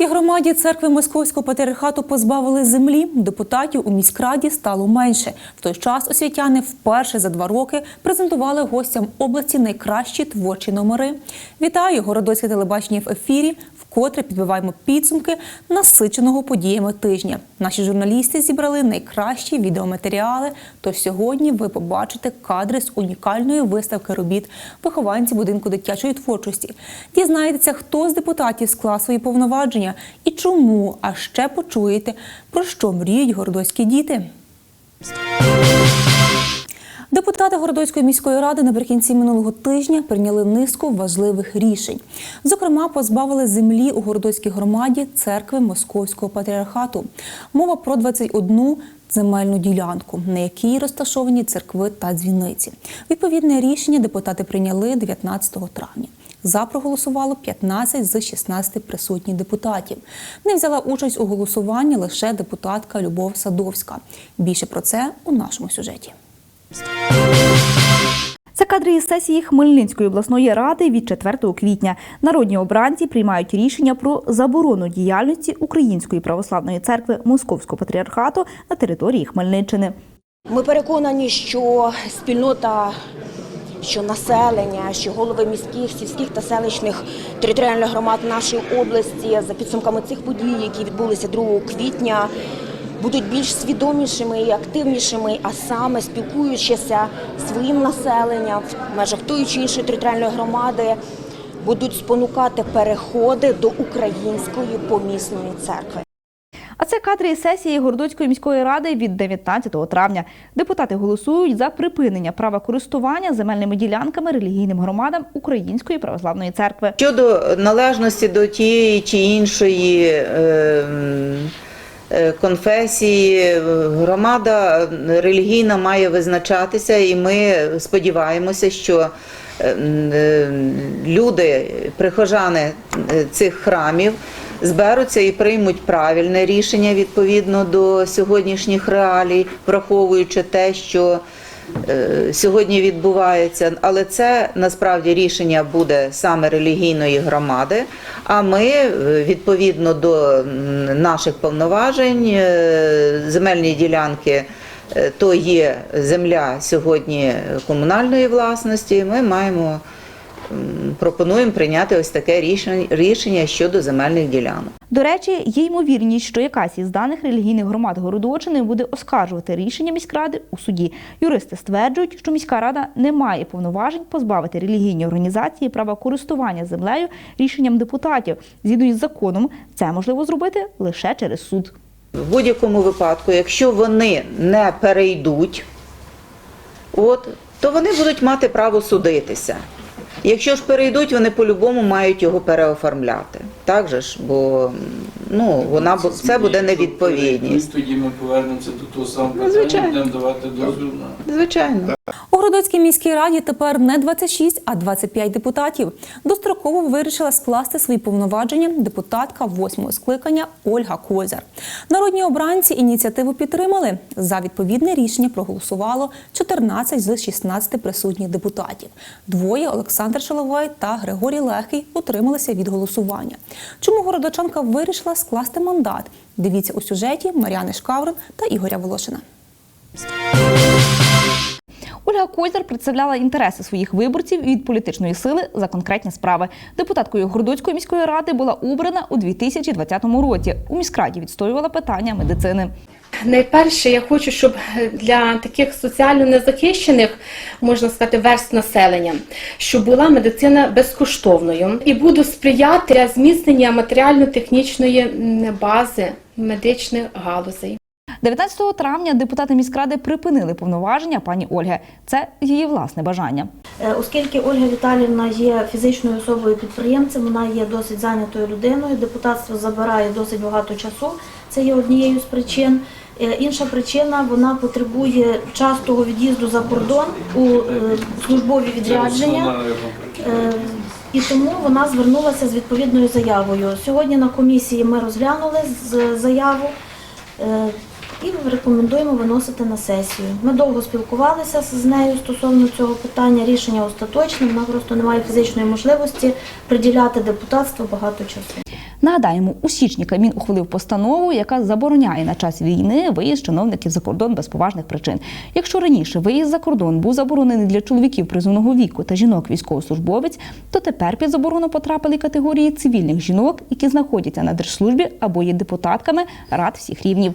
Городоцькій громаді церкви Московського патріархату позбавили землі. Депутатів у міськраді стало менше. В той час освітяни вперше за два роки презентували гостям області найкращі творчі номери. Вітаю! Городоцьке телебачення в ефірі. Вкотре підбиваємо підсумки насиченого подіями тижня. Наші журналісти зібрали найкращі відеоматеріали. Тож сьогодні ви побачите кадри з унікальної виставки робіт вихованці будинку дитячої творчості. Дізнаєтеся, хто з депутатів склав свої повноваження і чому. А ще почуєте, про що мріють городоцькі діти. Депутати Городоцької міської ради наприкінці минулого тижня прийняли низку важливих рішень. Зокрема, позбавили землі у Городоцькій громаді церкви Московського патріархату. Мова про 21 земельну ділянку, на якій розташовані церкви та дзвіниці. Відповідне рішення депутати прийняли 19 травня. За проголосувало 15 з 16 присутніх депутатів. Не взяла участь у голосуванні лише депутатка Любов Садовська. Більше про це у нашому сюжеті. Це кадри із сесії Хмельницької обласної ради від 4 квітня. Народні обранці приймають рішення про заборону діяльності Української православної церкви Московського патріархату на території Хмельниччини. Ми переконані, що спільнота, що населення, що голови міських, сільських та селищних територіальних громад нашої області за підсумками цих подій, які відбулися 2 квітня, будуть більш свідомішими і активнішими, а саме спілкуючися своїм населенням в межах тої чи іншої територіальної громади, будуть спонукати переходи до української помісної церкви. А це кадри із сесії Городоцької міської ради від 19 травня. Депутати голосують за припинення права користування земельними ділянками релігійним громадам Української православної церкви. Щодо належності до тієї чи іншої е, конфесії, громада релігійна має визначатися, і ми сподіваємося, що е, е, люди, прихожани е, цих храмів, зберуться і приймуть правильне рішення відповідно до сьогоднішніх реалій, враховуючи те, що е, сьогодні відбувається, але це насправді рішення буде саме релігійної громади. А ми е, відповідно до наших повноважень, е, земельні ділянки. е, То є земля сьогодні комунальної власності. Ми маємо пропонуємо прийняти ось таке рішення, щодо земельних ділянок. До речі, є ймовірність, що якась із даних релігійних громад Городочини буде оскаржувати рішення міськради у суді. Юристи стверджують, що міська рада не має повноважень позбавити релігійні організації права користування землею рішенням депутатів. Згідно із законом, це можливо зробити лише через суд. В будь-якому випадку, якщо вони не перейдуть, от, то вони будуть мати право судитися. Якщо ж перейдуть, вони по-любому мають його переоформляти. Так же ж, бо ну, вона, це, це буде невідповідність. Тоді ми повернемося до того самого Ну, питання, будемо давати дозвіл на Звичайно. У Городоцькій міській раді тепер не 26, а 25 депутатів. Достроково вирішила скласти свої повноваження депутатка восьмого скликання Ольга Козяр. Народні обранці ініціативу підтримали. За відповідне рішення проголосувало 14 з 16 присутніх депутатів. Двоє Олександр Шаловой та Григорій Легкий утрималися від голосування. Чому городочанка вирішила скласти мандат? Дивіться у сюжеті Мар'яни Шкаврин та Ігоря Волошина. Ольга Козяр представляла інтереси своїх виборців від політичної сили за конкретні справи. Депутаткою Городоцької міської ради була обрана у 2020 році. У міськраді відстоювала питання медицини. Найперше, я хочу, щоб для таких соціально незахищених, можна сказати, верст населення, щоб була медицина безкоштовною, і буду сприяти для зміцнення матеріально-технічної бази медичних галузей. 19 травня депутати міськради припинили повноваження пані Ольги. Це її власне бажання. Е, Оскільки Ольга Віталіївна є фізичною особою підприємцем, вона є досить зайнятою людиною. Депутатство забирає досить багато часу. Це є однією з причин. Е, Інша причина вона потребує частого від'їзду за кордон у е, службові відрядження. І тому вона звернулася з відповідною заявою. Сьогодні на комісії ми розглянули з- заяву і рекомендуємо виносити на сесію. Ми довго спілкувалися з нею стосовно цього питання. Рішення остаточне. Вона просто не має фізичної можливості приділяти депутатству багато часу. Нагадаємо, у січні Кабмін ухвалив постанову, яка забороняє на час війни виїзд чиновників за кордон без поважних причин. Якщо раніше виїзд за кордон був заборонений для чоловіків призовного віку та жінок військовослужбовець, то тепер під заборону потрапили категорії цивільних жінок, які знаходяться на держслужбі або є депутатками рад всіх рівнів.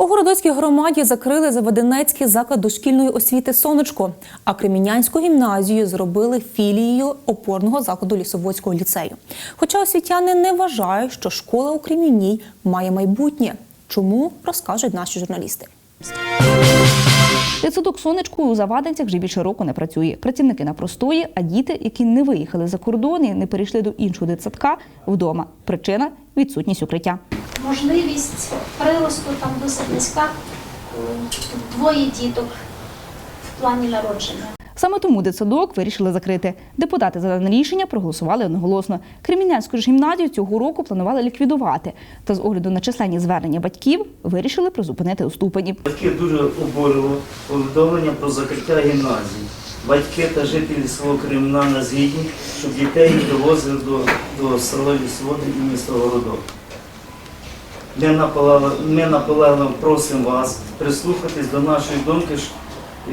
У Городоцькій громаді закрили Заводенецький заклад дошкільної освіти Сонечко, а Кремінянську гімназію зробили філією опорного закладу Лісоводського ліцею. Хоча освітяни не вважають, що школа у Кремінній має майбутнє. Чому розкажуть наші журналісти? Дитсадок сонечку у завадинцях вже більше року не працює. Працівники на простої, а діти, які не виїхали за кордон і не перейшли до іншого дитсадка, вдома. Причина відсутність укриття. Можливість приросту там досить низька, двоє діток в плані народження. Саме тому дитсадок вирішили закрити. Депутати за дане рішення проголосували одноголосно. Кремінянську ж гімназію цього року планували ліквідувати. Та з огляду на численні звернення батьків вирішили призупинити у ступені. Батьки дуже обурило повідомлення про закриття гімназії. Батьки та жителі село Кремна на згідні, щоб дітей привозили до, до села Лісоводи і міста Городок. Ми наполегливо, ми наполегливо просимо вас прислухатись до нашої думки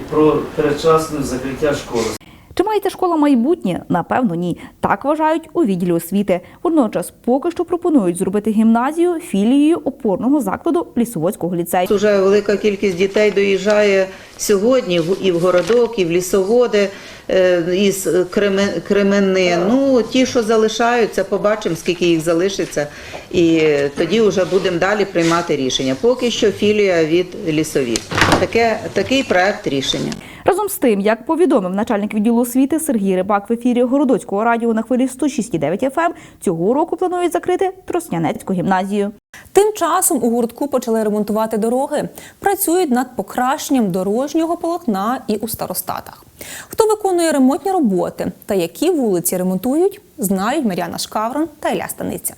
про передчасне закриття школи. Чи маєте школа майбутнє? Напевно, ні. Так вважають у відділі освіти. Водночас поки що пропонують зробити гімназію філією опорного закладу Лісоводського ліцею. Уже велика кількість дітей доїжджає сьогодні і в городок, і в лісоводи е, із Кремен- Кремени. Ну, ті, що залишаються, побачимо, скільки їх залишиться, і тоді вже будемо далі приймати рішення. Поки що філія від лісові. Таке, такий проект рішення. Разом з тим, як повідомив начальник відділу освіти Сергій Рибак в ефірі Городоцького радіо на хвилі 106,9 FM, ем, цього року планують закрити Троснянецьку гімназію. Тим часом у гуртку почали ремонтувати дороги. Працюють над покращенням дорожнього полотна і у старостатах. Хто виконує ремонтні роботи та які вулиці ремонтують, знають Мар'яна Шкаврон та Ілля Станиця.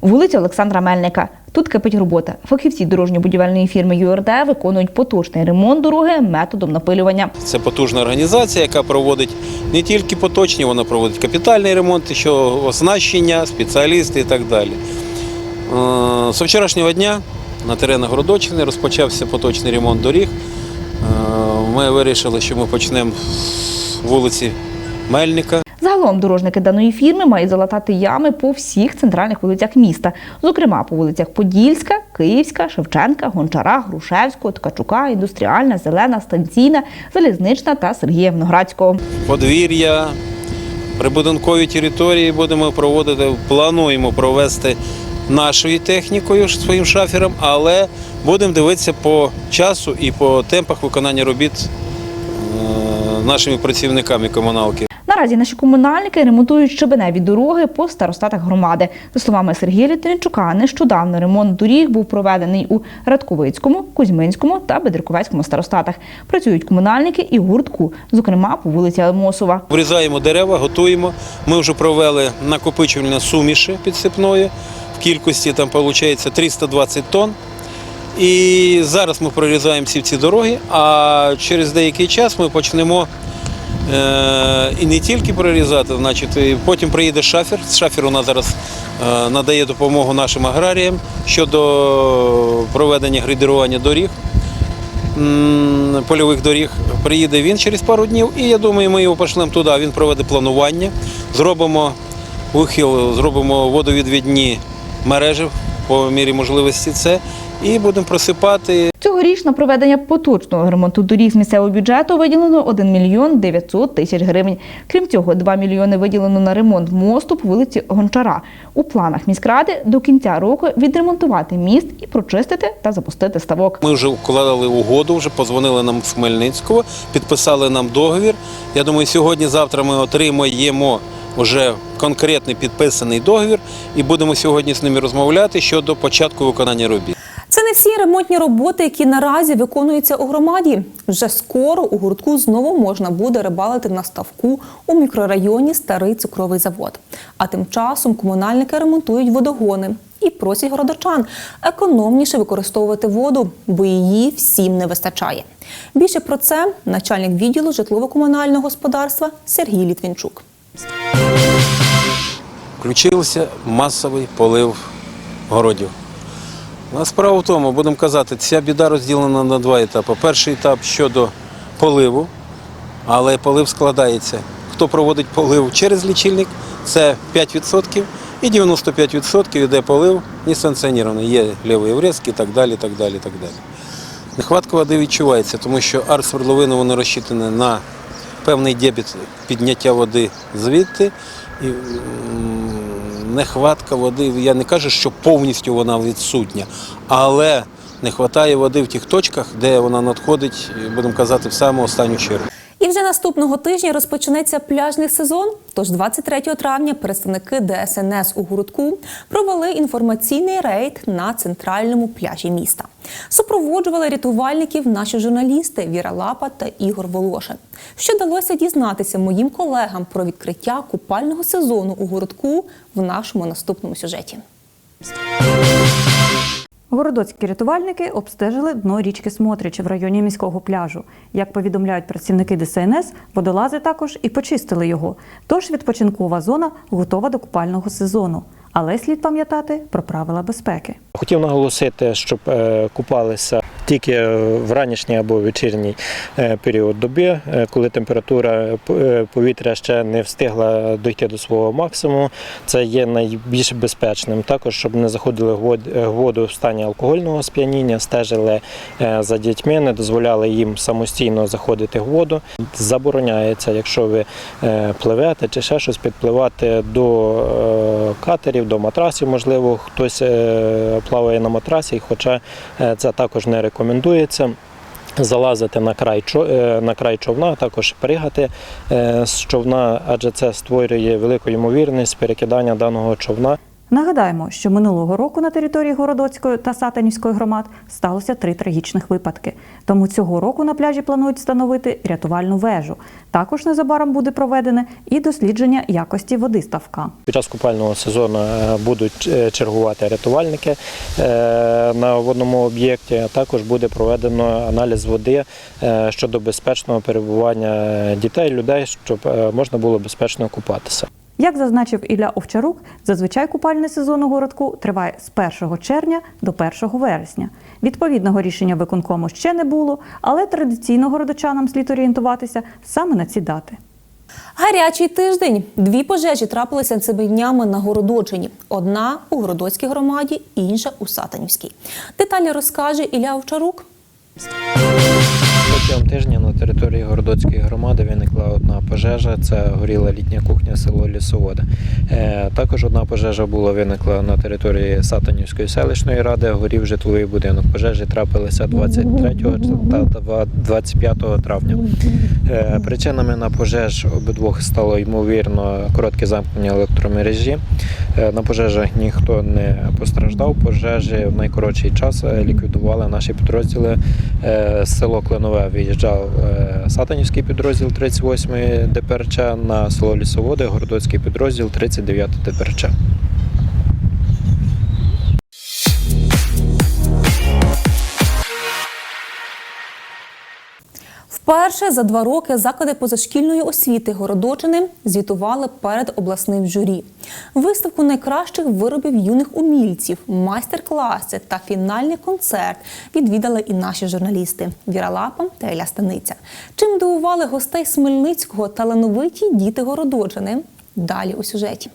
Вулиця Олександра Мельника. Тут кипить робота. Фахівці дорожньо-будівельної фірми ЮРД виконують поточний ремонт дороги методом напилювання. Це потужна організація, яка проводить не тільки поточні, вона проводить капітальний ремонт, що оснащення, спеціалісти і так далі. Е, З вчорашнього дня на теренах Городочини розпочався поточний ремонт доріг. Е, Ми вирішили, що ми почнемо з вулиці Мельника. Загалом дорожники даної фірми мають залатати ями по всіх центральних вулицях міста, зокрема по вулицях Подільська, Київська, Шевченка, Гончара, Грушевського, Ткачука, Індустріальна, Зелена, Станційна, Залізнична та Сергія Виноградського. подвір'я, прибудинкові території будемо проводити, плануємо провести нашою технікою, своїм шафером, але будемо дивитися по часу і по темпах виконання робіт е, нашими працівниками комуналки. Наразі наші комунальники ремонтують щебеневі дороги по старостатах громади. За словами Сергія Літвінчука, нещодавно ремонт доріг був проведений у Радковицькому, Кузьминському та Бедриковецькому старостатах. Працюють комунальники і гуртку, зокрема по вулиці Алмосова. Врізаємо дерева, готуємо. Ми вже провели накопичувальні суміші підсипної в кількості там виходить 320 тонн. І зараз ми прорізаємо всі ці дороги, а через деякий час ми почнемо і не тільки прорізати, значить, потім приїде шафер. Шафер у нас зараз е, надає допомогу нашим аграріям щодо проведення грейдерування доріг польових доріг. Приїде він через пару днів, і я думаю, ми його пошлемо туди. Він проведе планування, зробимо ухил, зробимо водовідвідні мережі по мірі можливості це, і будемо просипати. Цьогоріч на проведення поточного ремонту доріг з місцевого бюджету виділено 1 мільйон 900 тисяч гривень. Крім цього, 2 мільйони виділено на ремонт мосту по вулиці Гончара. У планах міськради до кінця року відремонтувати міст і прочистити та запустити ставок. Ми вже укладали угоду, вже позвонили нам з Хмельницького, підписали нам договір. Я думаю, сьогодні-завтра ми отримаємо вже конкретний підписаний договір і будемо сьогодні з ними розмовляти щодо початку виконання робіт. Це не всі ремонтні роботи, які наразі виконуються у громаді. Вже скоро у гуртку знову можна буде рибалити на ставку у мікрорайоні Старий цукровий завод. А тим часом комунальники ремонтують водогони і просять городочан економніше використовувати воду, бо її всім не вистачає. Більше про це начальник відділу житлово-комунального господарства Сергій Літвінчук. Включився масовий полив городів. Ну, Справа в тому, будемо казати, ця біда розділена на два етапи. Перший етап щодо поливу, але полив складається. Хто проводить полив через лічильник, це 5%, і 95% йде полив несанкціонований. Є лівий врізки і так далі, так далі, так далі. Нехватка води відчувається, тому що арт-свердловини воно розчитане на певний дебіт підняття води звідти. І нехватка води, я не кажу, що повністю вона відсутня, але не вистачає води в тих точках, де вона надходить, будемо казати, в саму останню чергу. І вже наступного тижня розпочнеться пляжний сезон. Тож 23 травня представники ДСНС у Городку провели інформаційний рейд на центральному пляжі міста. Супроводжували рятувальників наші журналісти Віра Лапа та Ігор Волошин. Що вдалося дізнатися моїм колегам про відкриття купального сезону у Городку в нашому наступному сюжеті. Городоцькі рятувальники обстежили дно річки Смотрич в районі міського пляжу. Як повідомляють працівники ДСНС, водолази також і почистили його. Тож відпочинкова зона готова до купального сезону. Але слід пам'ятати про правила безпеки. Хотів наголосити, щоб е, купалися тільки в ранішній або вечірній е, період доби, е, коли температура е, повітря ще не встигла дойти до свого максимуму. Це є найбільш безпечним. Також щоб не заходили в вод- в воду в стані алкогольного сп'яніння, стежили за дітьми, не дозволяли їм самостійно заходити в воду. Забороняється, якщо ви пливете чи ще щось, підпливати до катерів, до матрасів. Можливо, хтось плаває на матрасі, хоча це також не рекомендується. Залазити на край е, на край човна, також пригати е, з човна, адже це створює велику ймовірність перекидання даного човна Нагадаємо, що минулого року на території Городоцької та Сатанівської громад сталося три трагічних випадки. Тому цього року на пляжі планують встановити рятувальну вежу. Також незабаром буде проведене і дослідження якості води ставка. Під час купального сезону е, будуть е, чергувати рятувальники е, на водному об'єкті. а Також буде проведено аналіз води щодо безпечного перебування дітей, людей, щоб можна було безпечно купатися. Як зазначив Ілля Овчарук, зазвичай купальний сезон у городку триває з 1 червня до 1 вересня. Відповідного рішення виконкому ще не було, але традиційно городочанам слід орієнтуватися саме на ці дати. Гарячий тиждень. Дві пожежі трапилися цими днями на Городочині. Одна у Городоцькій громаді, інша у Сатанівській. Деталі розкаже Ілля Овчарук. Протягом тижня на території Городоцької громади виникла одна пожежа. Це горіла літня кухня село Лісоводе. Е, Також одна пожежа була виникла на території Сатанівської селищної ради. Горів житловий будинок. Пожежі трапилися 23 та 25 травня. Е, Причинами на пожеж обидвох стало ймовірно коротке замкнення електромережі. Е, На пожежах ніхто не постраждав. Пожежі в найкоротший час ліквідували наші підрозділи. Село Кленове виїжджав Сатанівський підрозділ 38-ї ДПРЧ на село Лісоводи, Городоцький підрозділ 39 ДПРЧ. Вперше за два роки заклади позашкільної освіти Городочини звітували перед обласним журі. Виставку найкращих виробів юних умільців, майстер-класи та фінальний концерт відвідали і наші журналісти Віра Лапа та Еля Станиця. Чим дивували гостей Смельницького талановиті діти Городочини? Далі у сюжеті.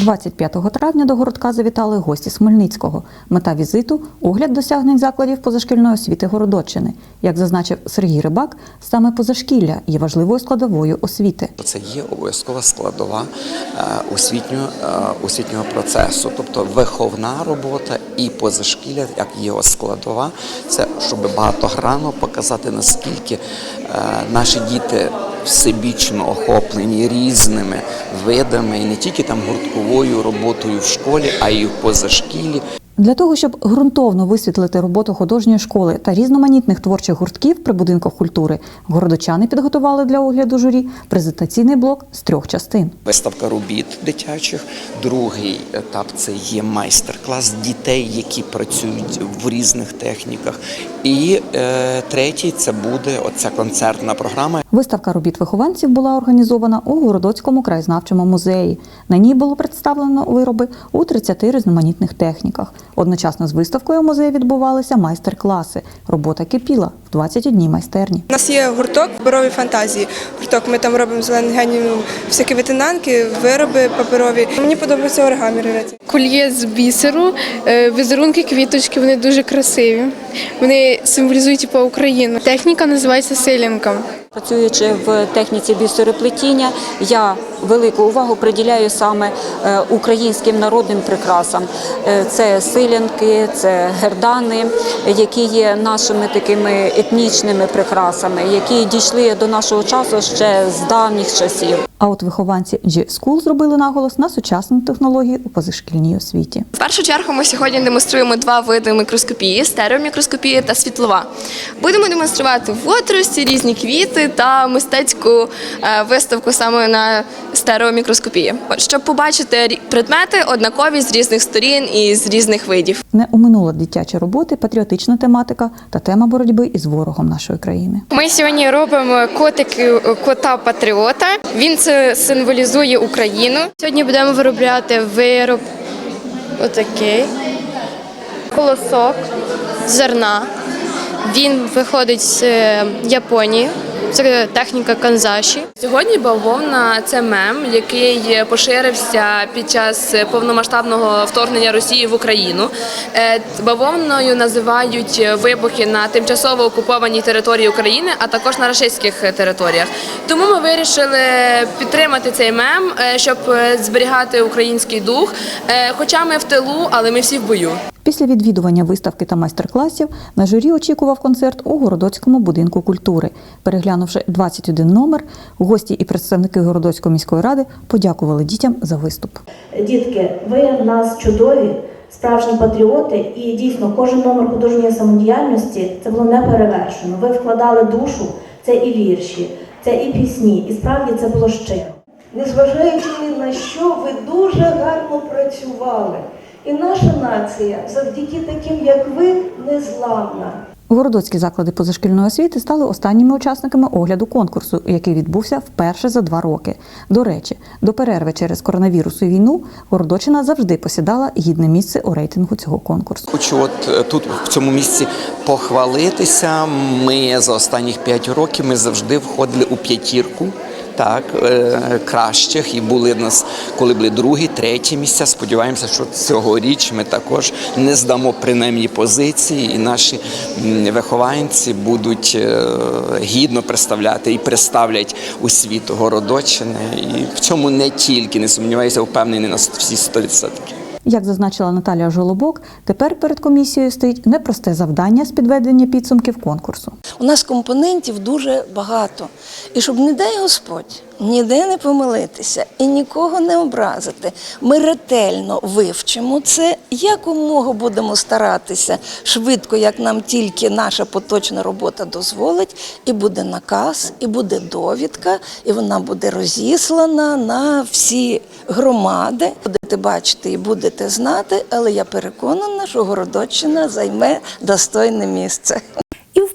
25 травня до городка завітали гості Смельницького. Мета візиту огляд досягнень закладів позашкільної освіти Городоччини. Як зазначив Сергій Рибак, саме позашкілля є важливою складовою освіти. Це є обов'язкова складова е, освітнього, е, освітнього процесу, тобто виховна робота і позашкілля, як його складова, це щоб багатогранно показати наскільки е, наші діти всебічно охоплені різними видами, і не тільки там гуртковою роботою в школі, а й в позашкіллі. Для того, щоб ґрунтовно висвітлити роботу художньої школи та різноманітних творчих гуртків при будинках культури, городочани підготували для огляду журі презентаційний блок з трьох частин. Виставка робіт дитячих. Другий етап це є майстер-клас дітей, які працюють в різних техніках. І е, третій це буде оця концертна програма, Виставка робіт вихованців була організована у Городоцькому краєзнавчому музеї. На ній було представлено вироби у 30 різноманітних техніках. Одночасно з виставкою у музеї відбувалися майстер-класи. Робота кипіла в 21 майстерні. У нас є гурток паперові фантазії. Гурток ми там робимо зелений генію, всякі витинанки, вироби паперові. Мені подобається оригамі робити. Кольє з бісеру, е, візерунки, квіточки, вони дуже красиві. Вони символізують типу, Україну. Техніка називається селінка. Працюючи в техніці бісероплетіння, я велику увагу приділяю саме е, українським народним прикрасам. Е, Це силянки, це гердани, які є нашими такими етнічними прикрасами, які дійшли до нашого часу ще з давніх часів. А от вихованці G-School зробили наголос на сучасні технології у позашкільній освіті. В першу чергу ми сьогодні демонструємо два види мікроскопії: стереомікроскопія та світлова. Будемо демонструвати водорості, різні квіти та мистецьку е, виставку саме на стереомікроскопії, щоб побачити предмети однакові з різних сторін і з різних видів. Не оминула дитячі роботи, патріотична тематика та тема боротьби із ворогом нашої країни. Ми сьогодні робимо котики кота патріота. Він це символізує Україну. Сьогодні будемо виробляти вироб отакий колосок зерна. Він виходить з е, Японії. Це техніка канзаші. Сьогодні бавовна це мем, який поширився під час повномасштабного вторгнення Росії в Україну. Е, Бавовною називають вибухи на тимчасово окупованій території України, а також на рашистських територіях. Тому ми вирішили підтримати цей мем, е, щоб зберігати український дух. Хоча ми в тилу, але ми всі в бою. Після відвідування виставки та майстер-класів на журі очікував концерт у Городоцькому будинку культури. Переглянувши 21 номер, гості і представники Городоцької міської ради подякували дітям за виступ. Дітки, ви в нас чудові, справжні патріоти, і дійсно кожен номер художньої самодіяльності це було не перевершено. Ви вкладали душу, це і вірші, це і пісні, і справді це було щиро. Незважаючи ні на що, ви дуже гарно працювали. І наша нація завдяки таким, як ви, незламна. Городоцькі заклади позашкільної освіти стали останніми учасниками огляду конкурсу, який відбувся вперше за два роки. До речі, до перерви через коронавірус і війну Городочина завжди посідала гідне місце у рейтингу цього конкурсу. Хочу от е, тут в цьому місці похвалитися. Ми за останніх п'ять років ми завжди входили у п'ятірку. Так, е, кращих і були в нас, коли були другі, треті місця. Сподіваємося, що цьогоріч ми також не здамо принаймні позиції, і наші вихованці будуть е, гідно представляти і представлять у світ Городочини. І в цьому не тільки не сумніваюся, впевнений на всі 100%. Як зазначила Наталія Жолобок, тепер перед комісією стоїть непросте завдання з підведення підсумків конкурсу. У нас компонентів дуже багато. І щоб, не дай Господь, ніде не помилитися і нікого не образити, ми ретельно вивчимо це, якомога будемо старатися швидко, як нам тільки наша поточна робота дозволить, і буде наказ, і буде довідка, і вона буде розіслана на всі громади. Будете бачити і будете знати, але я переконана, що Городоччина займе достойне місце.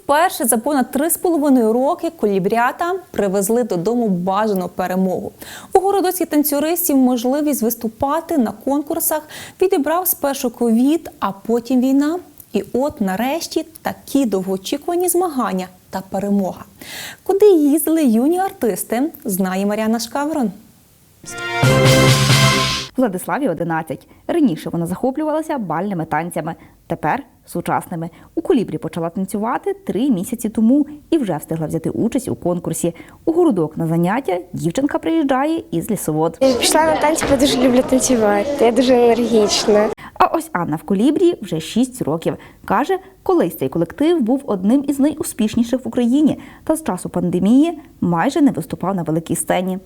Вперше за понад 3,5 роки колібрята привезли додому бажану перемогу. У городоцьких танцюристів можливість виступати на конкурсах відібрав спершу ковід, а потім війна. І от нарешті такі довгоочікувані змагання та перемога. Куди їздили юні артисти, знає Мар'яна Шкаврон. Владиславі 11. Раніше вона захоплювалася бальними танцями, тепер сучасними. У колібрі почала танцювати три місяці тому і вже встигла взяти участь у конкурсі. У городок на заняття дівчинка приїжджає із лісовод. Пішла на танці, бо дуже люблю танцювати. Я дуже енергічна. А ось Анна в колібрі вже 6 років. Каже, колись цей колектив був одним із найуспішніших в Україні, та з часу пандемії майже не виступав на великій сцені.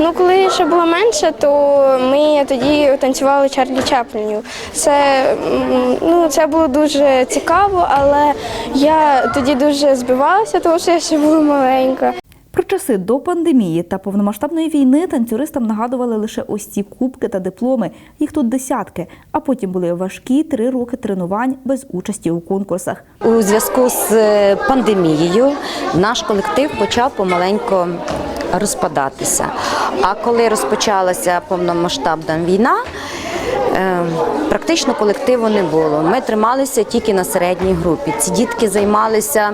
Ну, коли ще була менша, то ми тоді танцювали Чарлі Чаплінів. Це, ну, це було дуже цікаво, але я тоді дуже збивалася, тому що я ще була маленька. Про часи до пандемії та повномасштабної війни танцюристам нагадували лише ось ці кубки та дипломи. Їх тут десятки. А потім були важкі три роки тренувань без участі у конкурсах. У зв'язку з е, пандемією наш колектив почав помаленько розпадатися. А коли розпочалася повномасштабна війна, практично колективу не було. Ми трималися тільки на середній групі. Ці дітки займалися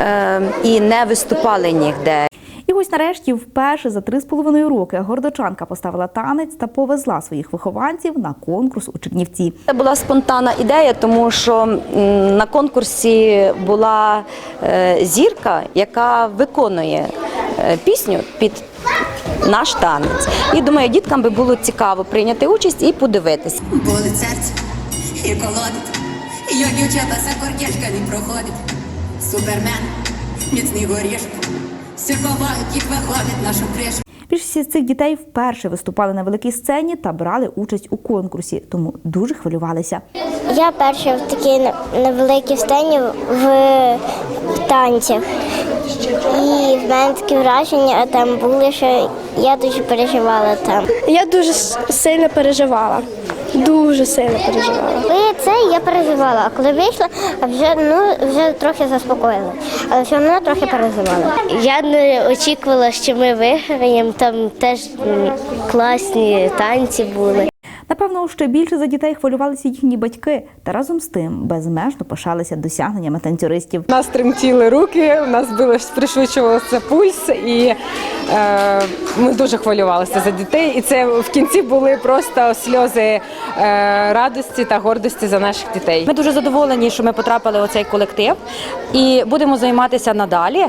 е, і не виступали ніде. І ось нарешті, вперше за три з половиною роки, гордочанка поставила танець та повезла своїх вихованців на конкурс у Чернівці. Це була спонтанна ідея, тому що на конкурсі була е, зірка, яка виконує е, пісню під наш танець. І думаю, діткам би було цікаво прийняти участь і подивитися. Болить серце і колодить, йо дівчата за кордяшками проходить. Супермен, міцний горішок, всі ховають, їх виходить нашу криш. Більшість цих дітей вперше виступали на великій сцені та брали участь у конкурсі, тому дуже хвилювалися. Я перша в такій не- невеликій сцені в танцях. І в мене такі враження там були, що я дуже переживала там. Я дуже сильно переживала. Дуже сильно переживала. Коли це я переживала, а коли вийшла, вже ну вже трохи заспокоїла, але все одно трохи переживала. Я не очікувала, що ми виграємо. Там теж класні танці були. Напевно, ще більше за дітей хвилювалися їхні батьки та разом з тим безмежно пишалися досягненнями танцюристів. У нас тремтіли руки, у нас було пришвидшувався пульс, і е, ми дуже хвилювалися за дітей. І це в кінці були просто сльози е, радості та гордості за наших дітей. Ми дуже задоволені, що ми потрапили у цей колектив і будемо займатися надалі.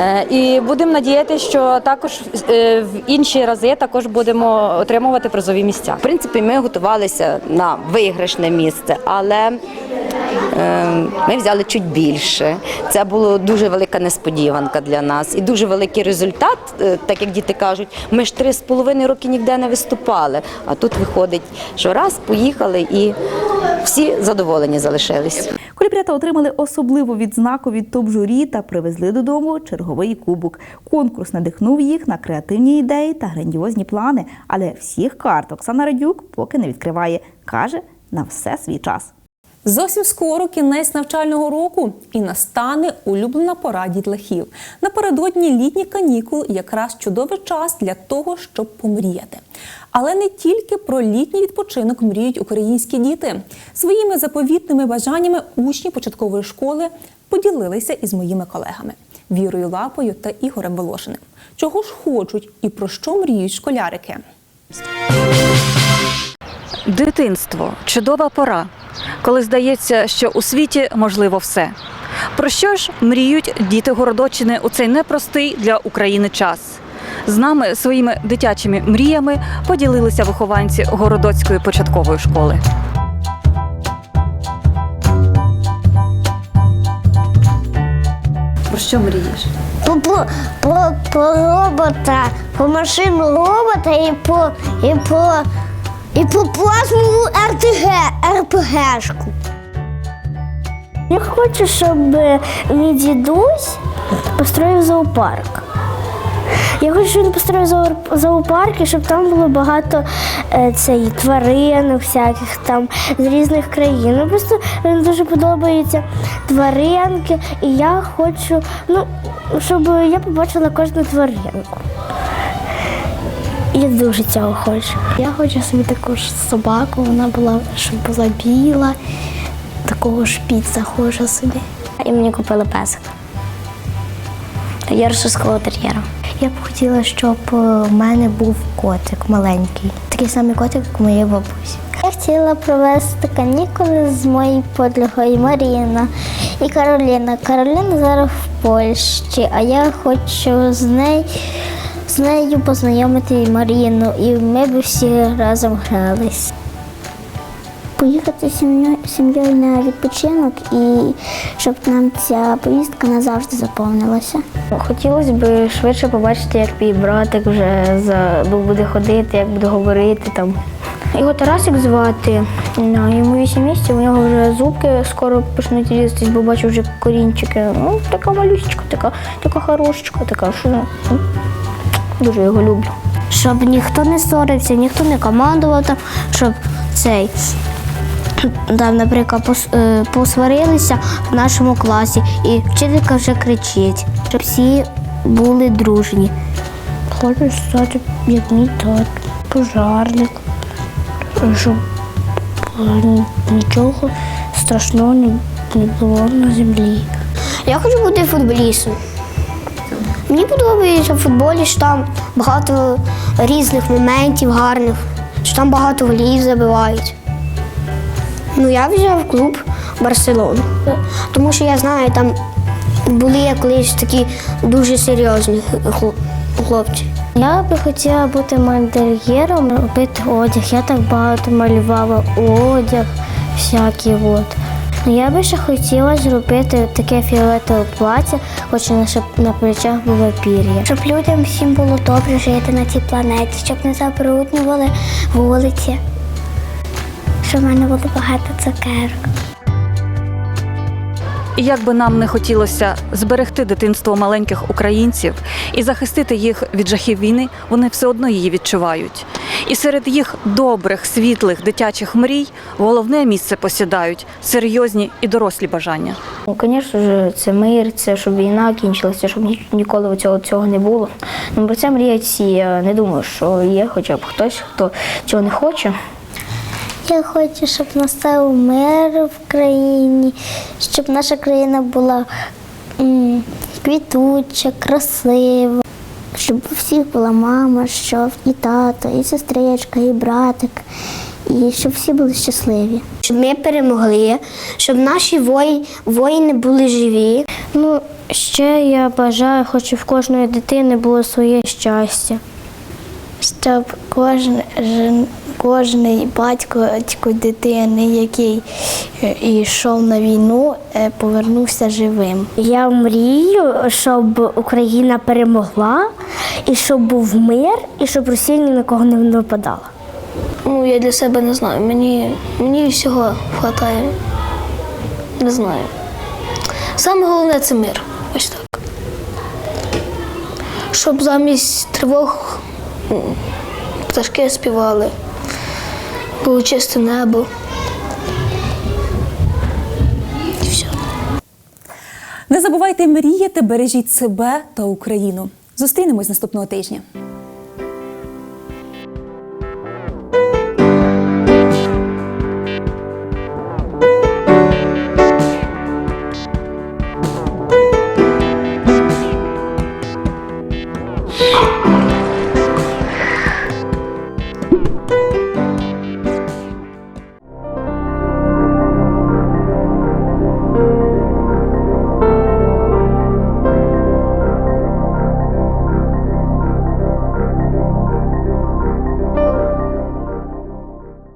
Е, І будемо надіятися, що також е, в інші рази також будемо отримувати призові місця. В принципі, ми готувалися на виграшне місце, але ми взяли чуть більше. Це була дуже велика несподіванка для нас і дуже великий результат, е, так як діти кажуть, ми ж три з половиною роки ніде не виступали. А тут виходить, що раз поїхали і всі задоволені залишились. Колібрята отримали особливу відзнаку від топ-журі та привезли додому черговий кубок. Конкурс надихнув їх на креативні ідеї та грандіозні плани. Але всіх карт Оксана Радюк поки не відкриває. каже на все свій час. Зовсім скоро кінець навчального року і настане улюблена пора дітлахів. Напередодні літні канікул якраз чудовий час для того, щоб помріяти. Але не тільки про літній відпочинок мріють українські діти. Своїми заповітними бажаннями учні початкової школи поділилися із моїми колегами Вірою Лапою та Ігорем Волошиним. Чого ж хочуть і про що мріють школярики? Дитинство чудова пора, коли здається, що у світі можливо все. Про що ж мріють діти Городочини у цей непростий для України час? З нами своїми дитячими мріями поділилися вихованці Городоцької початкової школи. Про що мрієш? По, по, по, по робота, по машину робота і по, і по, і по плазмову РТГ, РПГшку. Я хочу, щоб мій дідусь построїв зоопарк. Я хочу, щоб він построїв зоо- зоопарк, і щоб там було багато е, цей, тварин всяких там з різних країн. Ну, просто мені дуже подобаються тваринки, і я хочу, ну, щоб я побачила кожну тваринку. Я дуже цього хочу. Я хочу собі таку ж собаку, вона була, щоб була біла, такого шпіца хочу собі. І мені купили песика. Ярсовського тер'єра. Я б хотіла, щоб е, в мене був котик маленький. Такий самий котик, як моєї бабусі. Я хотіла провести канікули з моєю подругою Маріна і Кароліна. Кароліна зараз в Польщі, а я хочу з нею, з нею познайомити Маріну, і ми б всі разом грались. поїхати сім'єю сім'єю на відпочинок і щоб нам ця поїздка назавжди заповнилася. Хотілося б швидше побачити, як мій братик вже за, ну, буде ходити, як буде говорити там. Його Тарасик звати, ну, йому 8 місяців, у нього вже зубки скоро почнуть різатись, бо бачу вже корінчики. Ну, така малюсечка, така, така хорошечка, така, що ну, дуже його люблю. Щоб ніхто не ссорився, ніхто не командував там, щоб цей. Там, наприклад, е, посварилися в нашому класі, і вчителька вже кричить, щоб всі були дружні. Хочу стати, як мій тато, пожарник, щоб е, нічого страшного не було на землі. Я хочу бути футболістом. Мені подобається в футболі, що там багато різних моментів гарних, що там багато голів забивають. Ну, я взяв клуб Барселону, тому що я знаю, там були колись такі дуже серйозні хлопці. Я би хотіла бути модельєром, робити одяг. Я так багато малювала одяг, всякий от. Я би ще хотіла зробити таке фіолетове плаття, хоч на, на плечах було пір'я. Щоб людям всім було добре жити на цій планеті, щоб не забруднювали вулиці, щоб в мене було багато цукерок. І як би нам не хотілося зберегти дитинство маленьких українців і захистити їх від жахів війни, вони все одно її відчувають. І серед їх добрих, світлих дитячих мрій головне місце посідають серйозні і дорослі бажання. Ну, Звісно ж, це мир, це щоб війна кінчилася, щоб ні- ніколи цього, цього не було. Ну, про це мріють всі. Я не думаю, що є хоча б хтось, хто цього не хоче. Я хочу, щоб настав мир в країні, щоб наша країна була м, квітуча, красива, щоб у всіх була мама, щоб і тато, і сестричка, і братик, і щоб всі були щасливі. Щоб ми перемогли, щоб наші вої- воїни були живі. Ну, ще я бажаю, хочу в кожної дитини було своє щастя. Щоб кожен, кожний батько батько дитини, який е, йшов на війну, е, повернувся живим. Я мрію, щоб Україна перемогла, і щоб був мир, і щоб Росія ні на кого не нападала. Ну, я для себе не знаю. Мені, мені всього вистачає. Не знаю. Саме головне це мир. Ось так. Щоб замість тривог пташки співали, було чисте небо. І все. Не забувайте мріяти, бережіть себе та Україну. Зустрінемось наступного тижня.